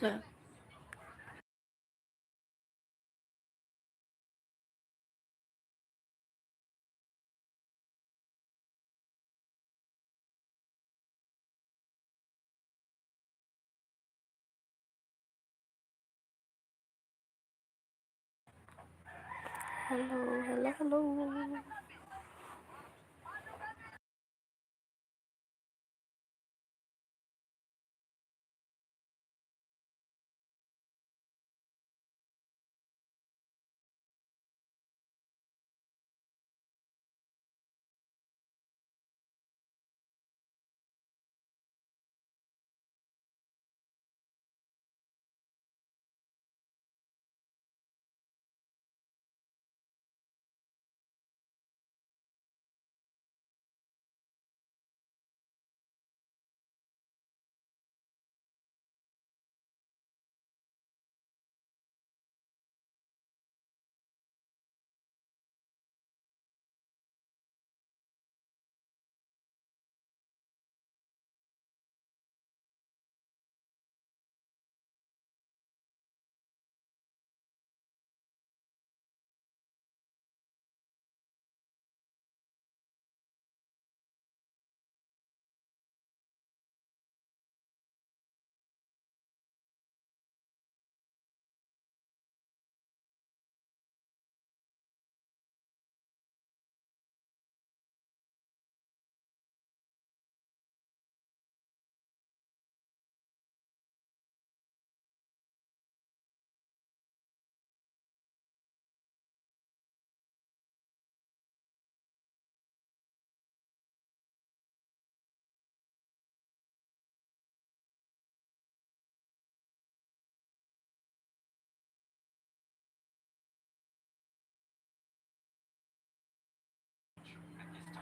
对。Hello, hello, hello.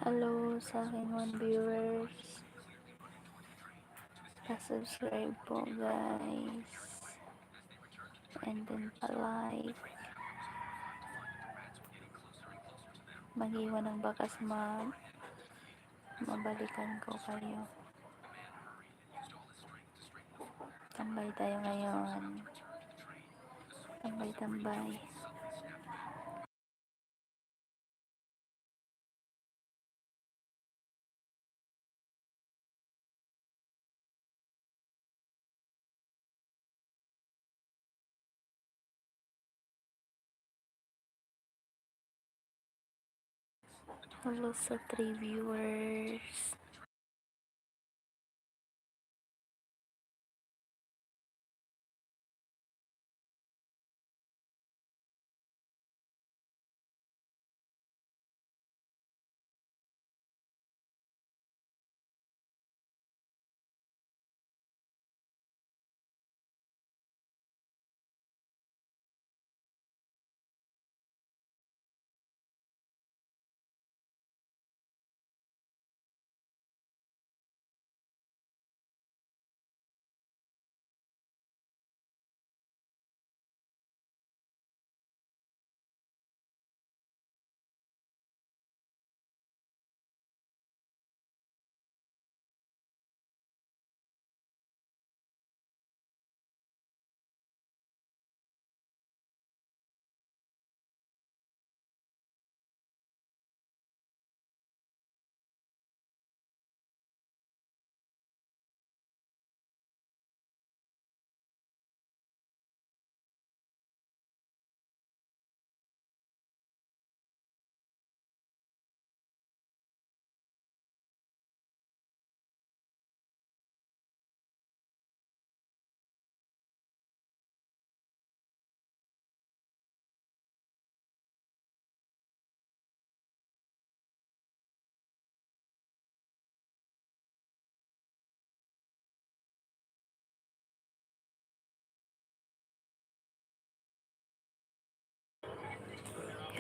Hello, sa aking one viewers. Pa-subscribe po guys. And then pa-like. Mag-iwan ng bakas mag mabalikan ko kayo. Tambay tayo ngayon. Tambay-tambay. Hello sa 3 viewers.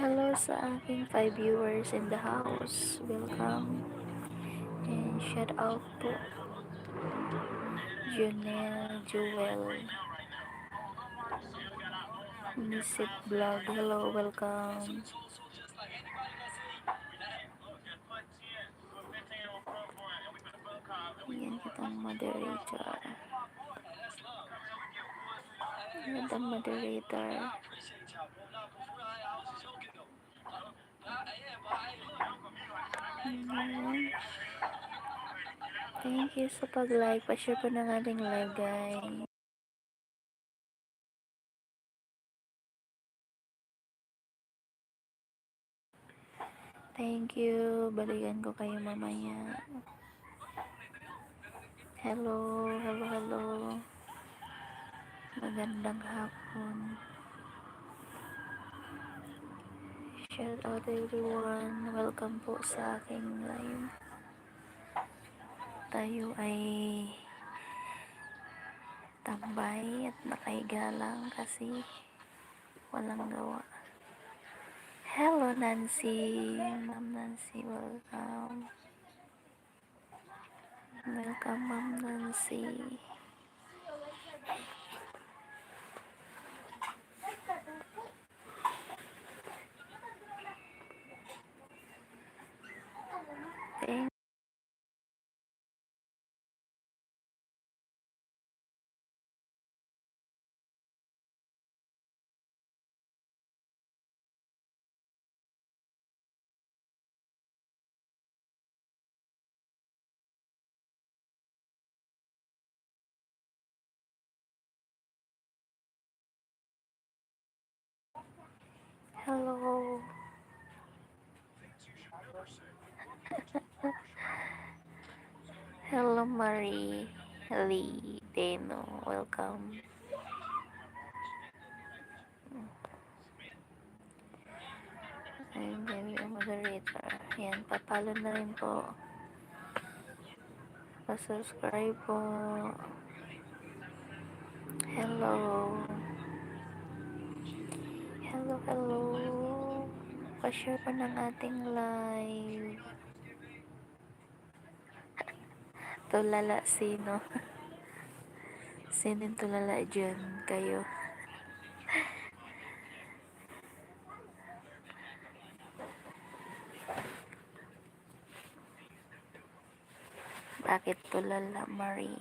Hello sa aking 5 viewers in the house. Welcome. And shout out po. Junel Jewel. Music Vlog. Hello, welcome. Yan kitang moderator. the moderator. Thank you sa pag-like. Pa-share po ng ating live, guys. Thank you. Balikan ko kayo mamaya. Hello, hello, hello. Magandang hapon. Shout out everyone. Welcome po sa aking live. Tayo ay tambay at nakahiga lang kasi walang gawa. Hello Nancy. Ma'am Nancy, welcome. Welcome Ma'am Nancy. Hello. Hello Marie Lee Deno. Welcome. Ayun, yan yung moderator. Yan, papalo na rin po. Pa-subscribe po. Hello. Hello, hello. Pa-share po ng ating live. Tulala sino? Sino tulala dyan? Kayo. Bakit tulala, Marie?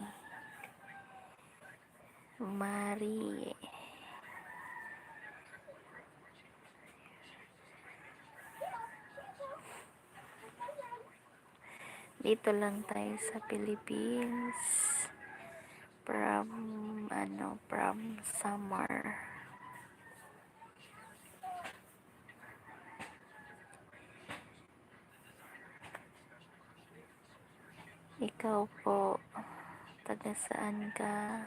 Marie. Dito lang tayo sa Philippines. From, ano, from summer. Ikaw po, taga saan ka?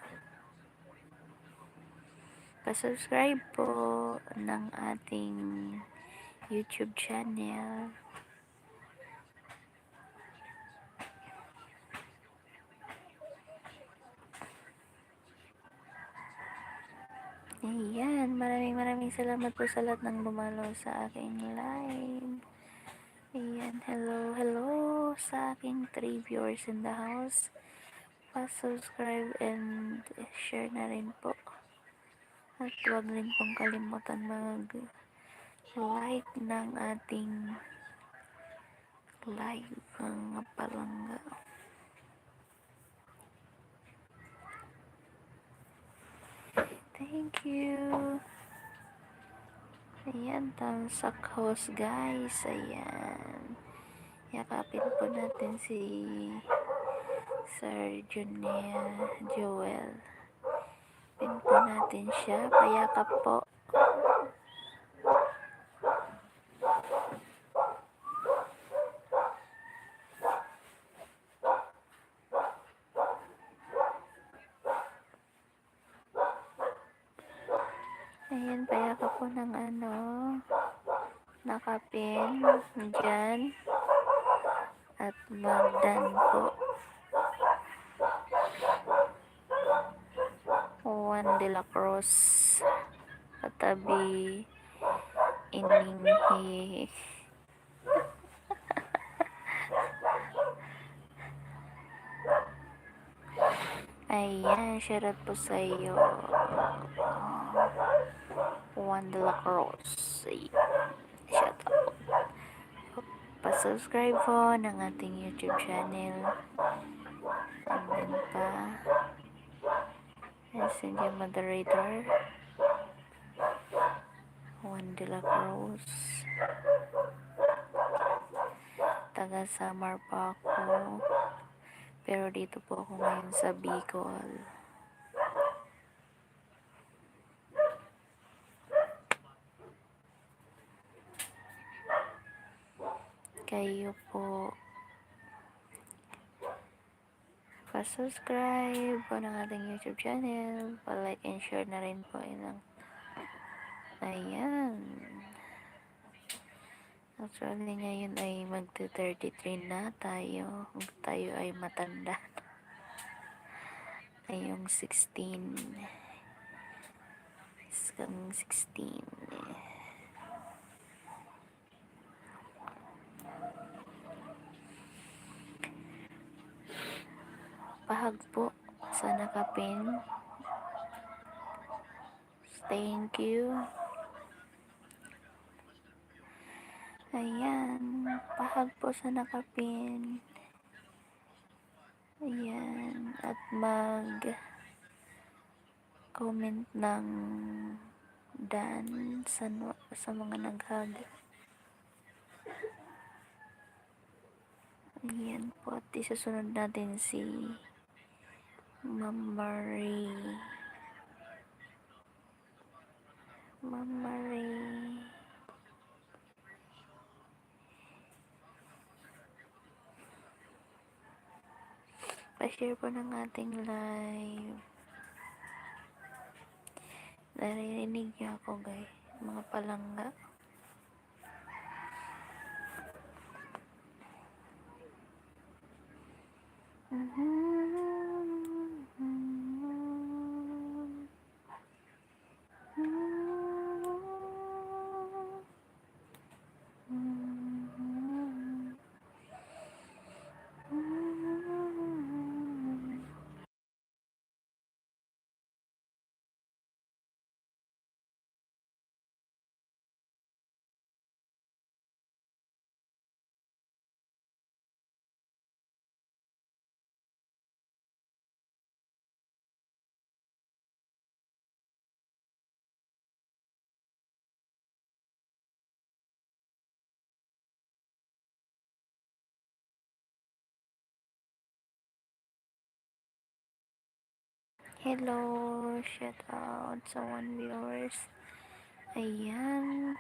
Pa-subscribe po ng ating YouTube channel. Ayan, maraming salamat po sa lahat ng dumalo sa aking live. Ayan, hello, hello sa aking 3 viewers in the house. Pa-subscribe and share na rin po. At huwag rin pong kalimutan mag-like ng ating live mga palangga. Thank you. Ayan, tamsak host guys. Ayan. Yakapin po natin si Sir Junia Joel. Pin po natin siya. Payakap po. Ayan, payakap po ng ano, nakapin, dyan, at magdan po. Juan de la Cruz, katabi, ininghi. Ayan, shoutout po sa iyo. Juan de la Cruz. Ayan, shoutout. Pa-subscribe po ng ating YouTube channel. Then pa, yung moderator. Juan de la Cruz. Taga Samar pa ako. Pero dito po ako ngayon sa Bicol. Kayo po. Pa-subscribe po ng ating YouTube channel, pa-like and share na rin po ilang ayan. Actually ngayon ay magti-33 na tayo. Tayo ay matanda ay yung 16 isang 16 pahag po sa nakapin. Thank you. Ayan. Pahag po sa nakapin. Ayan. At mag comment ng dan sa, sa mga naghag ayan po. At isusunod natin si Ma'am Marie. Ma'am Marie. Pa-share po ng ating live. Naririnig niyo ako guys. Mga palangga. Hello, shout out sa one viewers. Ayan.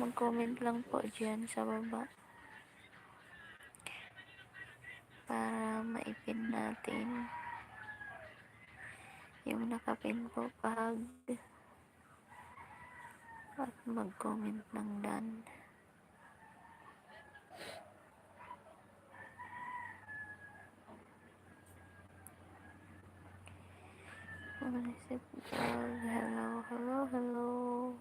Mag-comment lang po dyan sa baba. Para maipin natin yung nakapin po pag at mag-comment ng done. Municipal. Hello, hello, hello.